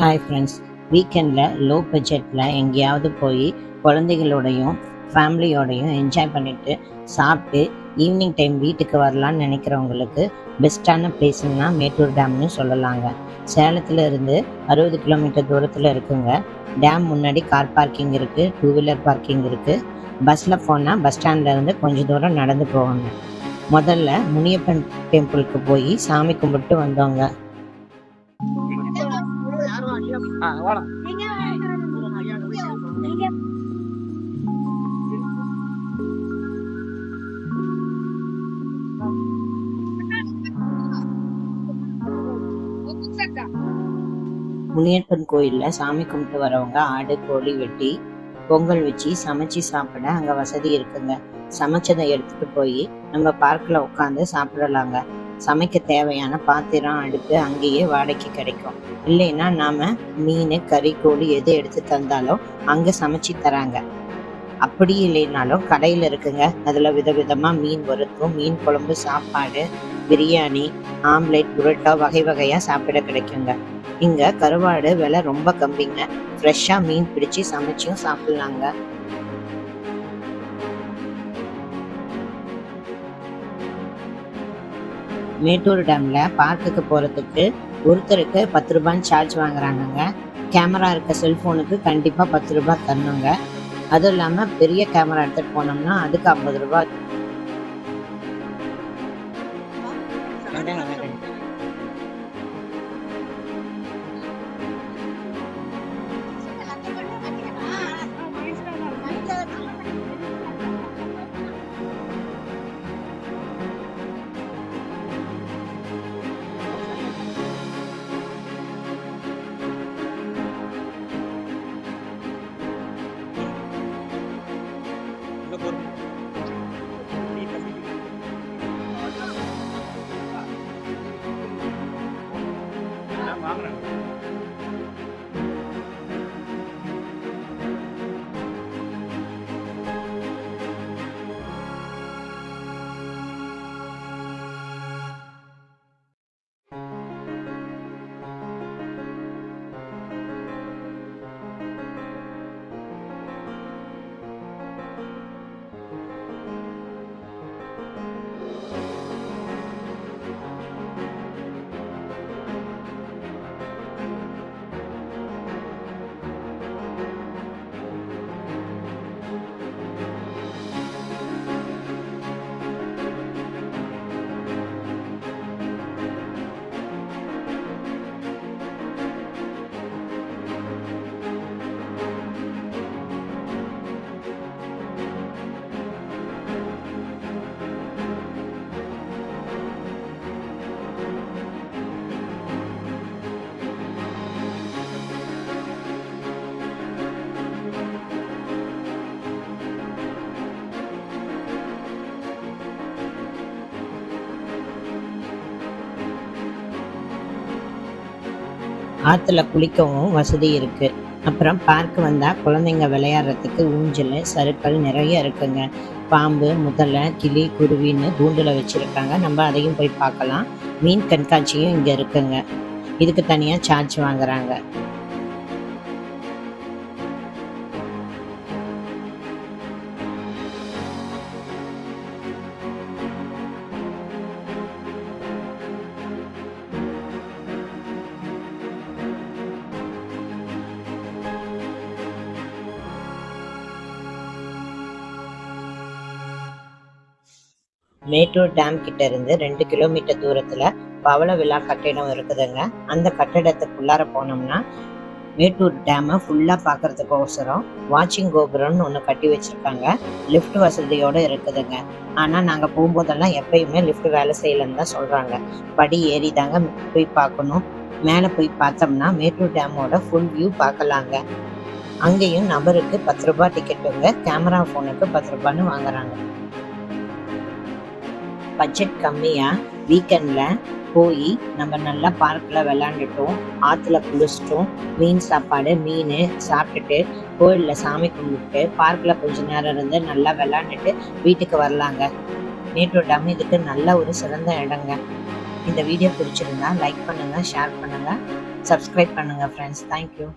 Hi friends வீக்கெண்டில் low பட்ஜெட்டில் எங்கேயாவது போய் குழந்தைகளோடையும் ஃபேமிலியோடையும் என்ஜாய் பண்ணிவிட்டு சாப்பிட்டு ஈவினிங் டைம் வீட்டுக்கு வரலான்னு நினைக்கிறவங்களுக்கு பெஸ்ட்டான பிளேஸ்னா மேட்டூர் டேம்னு சொல்லலாங்க. சேலத்தில் இருந்து அறுபது கிலோமீட்டர் தூரத்தில் இருக்குங்க. டேம் முன்னாடி கார் பார்க்கிங் இருக்குது டூ வீலர் பார்க்கிங் இருக்குது பஸ்ஸில் போனால் பஸ் ஸ்டாண்ட்லேருந்து கொஞ்சம் தூரம் நடந்து போவாங்க. முதல்ல முனியப்பன் டெம்பிளுக்கு போய் சாமி கும்பிட்டு வந்தோங்க. முனியப்பன் கோயிலில் சாமி கும்பிட்டு வரவங்க ஆடு கோழி வெட்டி பொங்கல் வச்சு சமைச்சு சாப்பிட அங்கே வசதி இருக்குங்க. சமைச்சதை எடுத்துட்டு போய் நம்ம பார்க்கில் உட்காந்து சாப்பிடலாங்க. சமைக்க தேவையான பாத்திரம் அடுப்பு அங்கேயே வாடகைக்கு கிடைக்கும். இல்லைன்னா நாம மீன் கறி கோழி எது எடுத்து தந்தாலும் அங்கே சமைச்சு தராங்க. அப்படி இல்லைனாலும் கடையில் இருக்குங்க. அதில் விதவிதமாக மீன் வறுக்கும் மீன் குழம்பு சாப்பாடு பிரியாணி ஆம்லேட் புரோட்டா வகை வகையாக சாப்பிட கிடைக்குங்க. இங்கே கருவாடு விலை ரொம்ப கம்மிங்க. ஃப்ரெஷ்ஷாக மீன் பிடிச்சி சமைச்சும் சாப்பிட்லாங்க. மேட்டூர் டேமில் பார்க்குக்கு போகிறதுக்கு ஒருத்தருக்கு பத்து ரூபான்னு சார்ஜ் வாங்குறாங்கங்க. கேமரா இருக்க செல்ஃபோனுக்கு கண்டிப்பாக பத்து ரூபாய் தரணுங்க. அதுவும் இல்லாமல் பெரிய கேமரா எடுத்துகிட்டு போனோம்னா அதுக்கு ஐம்பது ரூபாய் ஆற்றுல குளிக்கவும் வசதி இருக்குது அப்புறம் பார்க் வந்தால் குழந்தைங்க விளையாடுறதுக்கு ஊஞ்சல் சறுக்கல் நிறைய இருக்குங்க. பாம்பு முதலை கிளி குருவின்னு கூண்டில் வச்சுருக்காங்க. நம்ம அதையும் போய் பார்க்கலாம். மீன் கண்காட்சியும் இங்கே இருக்குங்க. இதுக்கு தனியாக சார்ஜ் வாங்குறாங்க. மேட்டூர் டேம் கிட்ட இருந்து ரெண்டு கிலோமீட்டர் தூரத்துல பவள விழா கட்டிடம் இருக்குதுங்க. அந்த கட்டிடத்துக்குள்ளார போனோம்னா மேட்டூர் டேமை ஃபுல்லாக பார்க்கறதுக்கோசரம் வாட்சிங் கோபுரம்னு ஒன்று கட்டி வச்சுருக்காங்க. லிஃப்ட் வசதியோடு இருக்குதுங்க. ஆனால் நாங்கள் போகும்போதெல்லாம் எப்பயுமே லிஃப்ட் வேலை செய்யலைன்னு தான் சொல்கிறாங்க படி ஏறி தாங்க போய் பார்க்கணும். மேலே போய் பார்த்தோம்னா மேட்டூர் டேமோட ஃபுல் வியூ பார்க்கலாங்க. அங்கேயும் நபருக்கு பத்து ரூபாய் டிக்கெட்டுங்க கேமரா ஃபோனுக்கு பத்து ரூபான்னு வாங்குறாங்க. பட்ஜெட் கம்மியாக வீக்கெண்டில் போய் நம்ம நல்லா பார்க்கில் விளாண்டுட்டோம் ஆற்றுல குளிச்சிட்டோம். மீன் சாப்பாடு மீன் சாப்பிட்டுட்டு கோயிலில் சாமி கும்பிட்டு பார்க்கில் கொஞ்ச நேரம் இருந்து நல்லா விளாண்டுட்டு வீட்டுக்கு வரலாங்க. மேட்டூர் டேம் இதுக்கு நல்ல ஒரு சிறந்த இடங்க. இந்த வீடியோ பிடிச்சிருந்தா லைக் பண்ணுங்கள் ஷேர் பண்ணுங்கள் சப்ஸ்கிரைப் பண்ணுங்கள் ஃப்ரெண்ட்ஸ் தேங்க்யூ